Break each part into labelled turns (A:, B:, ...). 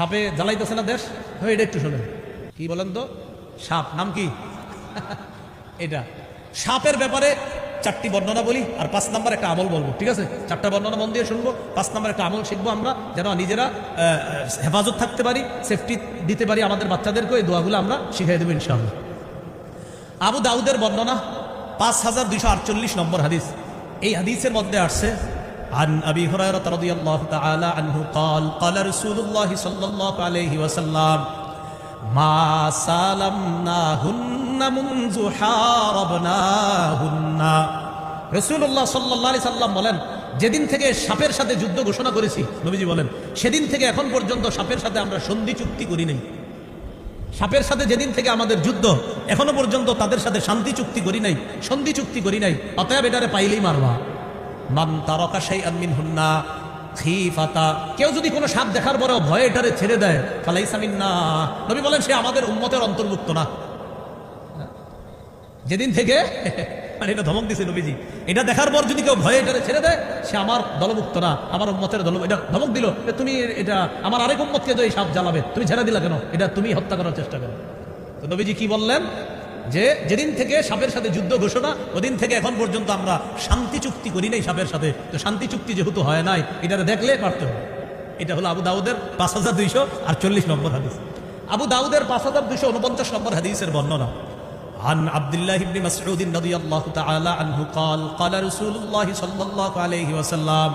A: সাপে জ্বালাইতেছে না দেশ? হ্যাঁ এটা একটু শোনেন। কি বলেন তো? সাপ, নাম কি? এটা। সাপের ব্যাপারে চারটি বর্ণনা বলি, আর পাঁচ নাম্বার একটা আমল বলব, ঠিক আছে? চারটা বর্ণনা মন দিয়ে শুনব, পাঁচ নাম্বার একটা আমল শিখব আমরা, যেন নিজেরা হেফাজত থাকতে পারি, সেফটি দিতে পারি আমাদের বাচ্চাদেরকে এই দোয়াগুলো আমরা শিখাই দেবো ইনশাআল্লাহ। আবু দাউদের বর্ণনা পাঁচ হাজার দুইশো আটচল্লিশ নম্বর হাদিস। এই হাদিসের মধ্যে আসছে عن أبي هريرة رضي الله تعالى عنه قال قال رسول الله صلى الله عليه وسلم ما سالمناهن منذ حاربناهن রসুল্লাহ সাল্লাহ সাল্লাম বলেন যেদিন থেকে সাপের সাথে যুদ্ধ ঘোষণা করেছি নবীজি বলেন সেদিন থেকে এখন পর্যন্ত সাপের সাথে আমরা সন্ধি চুক্তি করি নাই সাপের সাথে যেদিন থেকে আমাদের যুদ্ধ এখনো পর্যন্ত তাদের সাথে শান্তি চুক্তি করি নাই সন্ধি চুক্তি করি নাই অতএব এটারে পাইলেই মারবা মান তারকা সেই আনমিন হুন্না খিফাতা। কেউ যদি কোনো সাপ দেখার পরেও ভয়ে এটারে ছেড়ে দেয় ফালাই সামিন না নবী বলেন, সে আমাদের উম্মতের অন্তর্ভুক্ত না। যেদিন থেকে মানে এটা ধমক দিছে নবীজি। এটা দেখার পর যদি কেউ ভয়ে এটারে ছেড়ে দেয়, সে আমার দলভুক্ত না, আমার উম্মতের দল এটা ধমক দিল তুমি এটা, আমার আরেক উম্মতকে তো এই সাপ জ্বালাবে, তুমি ছেড়ে দিলা কেন? এটা তুমি হত্যা করার চেষ্টা করো। তো নবীজি কি বললেন? যে যেদিন থেকে সাপের সাথে যুদ্ধ ঘোষণা ওদিন থেকে এখন পর্যন্ত আমরা শান্তি চুক্তি করি নাই সাপের সাথে তো শান্তি চুক্তি যেহেতু হয় নাই এটা দেখলে পারতে হবে এটা হলো আবু দাউদের পাঁচ হাজার দুইশো আর চল্লিশ নম্বর হাদিস আবু দাউদের পাঁচ হাজার দুইশো উনপঞ্চাশ নম্বর হাদিসের বর্ণনা عن عبد الله بن مسعود رضي الله تعالى عنه قال قال رسول الله صلى الله عليه وسلم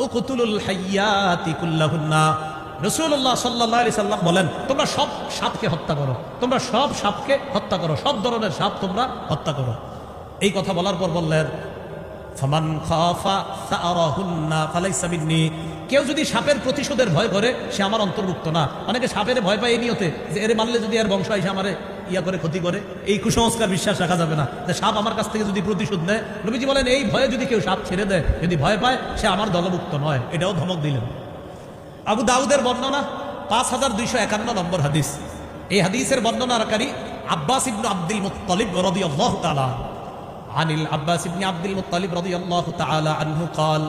A: اقتلوا الحيات كلهن রসুল্লাহ সাল্লাহ আলি সাল্লাম বলেন, তোমরা সব সাপকে হত্যা করো। তোমরা সব সাপকে হত্যা করো। সব ধরনের সাপ তোমরা হত্যা করো। এই কথা বলার পর বললেন, ফামান কেউ যদি সাপের প্রতিশোধের ভয় করে, সে আমার অন্তর্ভুক্ত না। অনেকে সাপের ভয় পায় এই নিয়তে যে এর মানলে যদি আর বংশ এসে আমারে ইয়া করে ক্ষতি করে, এই কুসংস্কার বিশ্বাস রাখা যাবে না। যে সাপ আমার কাছ থেকে যদি প্রতিশোধ নেয়, নবীজি বলেন, এই ভয়ে যদি কেউ সাপ ছেড়ে দেয়, যদি ভয় পায়, সে আমার দলভুক্ত নয়। এটাও ধমক দিলেন। আবু দাউদের বর্ণনা পাঁচ হাজার দুইশো একান্ন নম্বর হাদিস এই হাদিসের বর্ণনাকারী আব্বাস ইবনু আব্দুল মুত্তালিব রাদিয়াল্লাহু তাআলা عن العباس بن عبد المطلب رضي الله تعالى عنه قال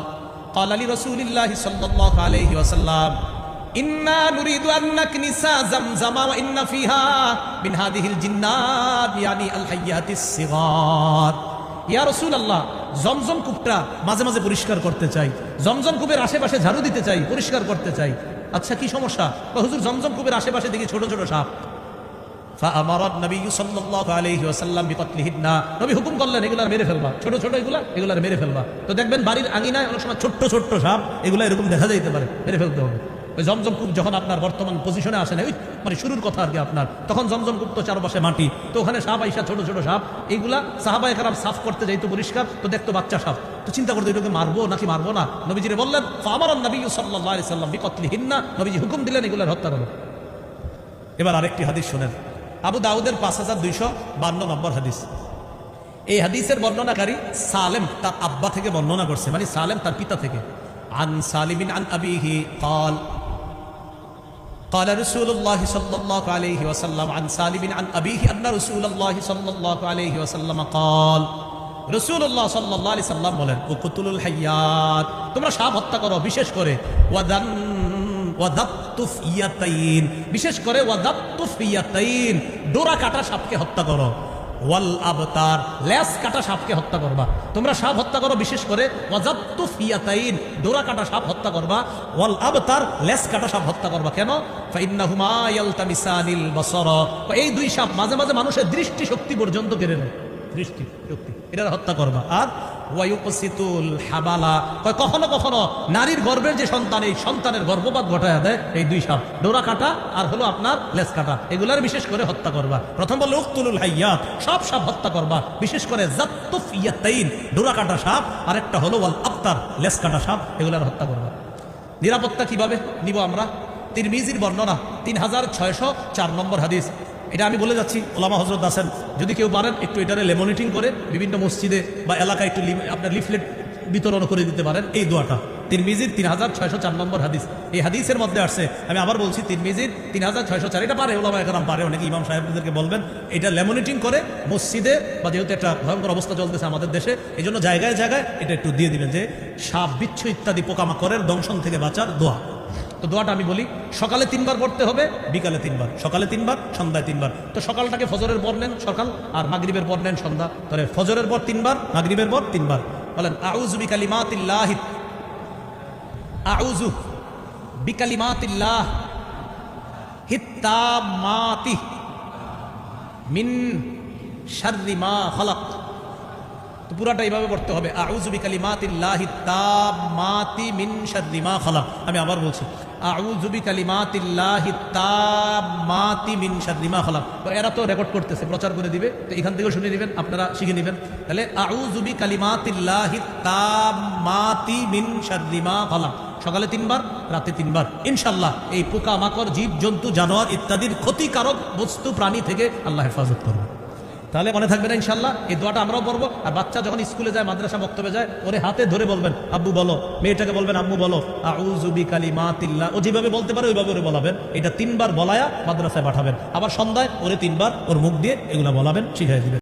A: قال لرسول الله صلى الله عليه وسلم إنا نريد أن نكنس زمزم وإن فيها من هذه الجنات يعني الحيات الصغار ইয়া রসুল আল্লাহ জমজম কূপটা মাঝে মাঝে পরিষ্কার করতে চাই। জমজম কূপের আশেপাশে ঝাড়ু দিতে চাই, পরিষ্কার করতে চাই। আচ্ছা কি সমস্যা? হুজুর, জমজম কূপের আশেপাশে দেখি ছোট ছোট সাপ। ফাআমারাত নবী সাল্লাল্লাহু আলাইহি ওয়াসাল্লাম বিকতলিহিন্না নবী হুকুম করলেন এগুলার মেরে ফেলবা। ছোট ছোট এগুলা এগুলার মেরে ফেলবা। তো দেখবেন বাড়ির আঙিনায় অনেক সময় ছোট্ট ছোট্ট সাপ, এগুলা এরকম দেখা যাইতে পারে, মেরে ফেলতে হবে। ওই জমজম কূপ যখন আপনার বর্তমান পজিশনে আসে না ওই মানে শুরুর কথা আর কি আপনার তখন জমজম কূপ তো চারপাশে মাটি তো ওখানে সাপ আইসা ছোট ছোট সাপ এইগুলা সাহাবায়ে কারাম সাফ করতে যাইতো পরিষ্কার তো দেখতো বাচ্চা সাপ তো চিন্তা করতো এটাকে মারবো নাকি মারবো না নবীজিরে বললেন আমার নবী সাল্লাল্লাহু আলাইহি সাল্লাম বিকতলিহিন্না নবীজি হুকুম দিলেন এগুলার হত্যা করো এবার আরেকটি হাদিস শোনেন আবু দাউদের পাঁচ হাজার দুইশো বান্ন নম্বর হাদিস এই হাদিসের বর্ণনাকারী সালেম তার আব্বা থেকে বর্ণনা করছে মানে সালেম তার পিতা থেকে আন সালিমিন আন আবিহি قال قال رسول الله صلى الله عليه وسلم عن سالم عن أبيه أن رسول الله صلى الله عليه وسلم قال রসুল আল্লাহ সাল্লাহ আলি সাল্লাম বলেন ও কুতুলুল হাইয়াত তোমরা সাপ হত্যা করো বিশেষ করে ওয়াদান ওয়াদাত্তুফ ইয়াতাইন বিশেষ করে ওয়াদাত্তুফ ইয়াতাইন ডোরা কাটা সাপকে হত্যা করো ওয়াল আবতার ল্যাস কাটা সাপকে হত্যা করবা। তোমরা সাপ হত্যা করো বিশেষ করে ফিয়াতাইন, ডোরা কাটা সাপ হত্যা করবা। ওয়াল আবতার ল্যাস কাটা সাপ হত্যা করবা। কেন? এই দুই সাপ মাঝে মাঝে মানুষের দৃষ্টি শক্তি পর্যন্ত কেড়ে নেয়। দৃষ্টি শক্তি এটা হত্যা করবা। আর হাবালা। কখনো কখনো নারীর গর্ভের যে সন্তান, এই সন্তানের গর্ভপাত ঘটায় দেয় এই দুই সাপ, ডোরা কাটা আর হলো আপনার লেস কাটা। এগুলার বিশেষ করে হত্যা করবা। প্রথম বলল, উক্তুলুল হাইয়াত, সব সাপ হত্যা করবা। বিশেষ করে ডোরা কাটা সাপ আর একটা হলো ওয়াল আফতার লেস কাটা সাপ, এগুলার হত্যা করবা। নিরাপত্তা কীভাবে নিব আমরা? তিরমিজির বর্ণনা, তিন হাজার ছয়শো চার নম্বর হাদিস। এটা আমি বলে যাচ্ছি, ওলামা হজরত আছেন। যদি কেউ পারেন, একটু এটারে লেমনিটিং করে বিভিন্ন মসজিদে বা এলাকায় একটু আপনার লিফলেট বিতরণ করে দিতে পারেন, এই দোয়াটা। তিরমিজির তিন হাজার ছয়শো চার নম্বর হাদিস। এই হাদিসের মধ্যে আসছে, আমি আবার বলছি তিরমিজির তিন হাজার ছয়শো চার, এটা পারে ওলামা একরাম পারে, অনেকে ইমাম সাহেবদেরকে বলবেন, এটা লেমনিটিং করে মসজিদে বা যেহেতু একটা ভয়ঙ্কর অবস্থা চলতেছে আমাদের দেশে এই জন্য জায়গায় জায়গায় এটা একটু দিয়ে দিবেন যে, সাপ, বিচ্ছু ইত্যাদি পোকামাকড়ের দংশন থেকে বাঁচার দোয়া। তো দোয়াটা আমি বলি, সকালে তিনবার পড়তে হবে, বিকালে তিনবার। সকালে তিনবার, সন্ধ্যায় তিনবার। তো সকালটাকে ফজরের পর নেন সকাল, আর মাগরিবের পর নেন সন্ধ্যা। তাহলে ফজরের পর তিনবার, মাগরিবের পর তিনবার। বলেন, আউযু বিকালিমাতিল্লাহি আউযু বিকালিমাতিল্লাহ হিত্তামাতি মিন শাররি মা খালাক তো পুরাটা এইভাবে পড়তে হবে। আউযু বিকালিমাতিল্লাহি তাম্মাতি মিন শাররি মা খালাক। আমি আবার বলছি, আউযু বিকালিমাতিল্লাহি তাম্মাতি মিন শাররি মা খালাক। তো এরা তো রেকর্ড করতেছে, প্রচার করে দিবে। তো এখান থেকেও শুনে নেবেন, আপনারা শিখে নেবেন। তাহলে, আউযু বিকালিমাতিল্লাহি তাম্মাতি মিন শাররি মা খালাক। সকালে তিনবার, রাতে তিনবার। ইনশাল্লাহ এই পোকা মাকড় জীব জন্তু জানোয়ার ইত্যাদির ক্ষতিকারক বস্তু, প্রাণী থেকে আল্লাহ হেফাজত করবে। তাহলে মনে থাকবে না ইনশাল্লাহ এই দোয়াটা আমরাও পড়ব। আর বাচ্চা যখন স্কুলে যায়, মাদ্রাসা বক্তব্যে যায়, ওরে হাতে ধরে বলবেন, আব্বু বলো। মেয়েটাকে বলবেন আব্বু বলো। আউজুবি কালি মা তিল্লা ও যেভাবে বলতে পারে, ওইভাবে ওরে বলাবেন। এটা তিনবার বলায়া মাদ্রাসায় পাঠাবেন। আবার সন্ধ্যায় ওরে তিনবার ওর মুখ দিয়ে এগুলো বলাবেন, শিখাই দিবেন।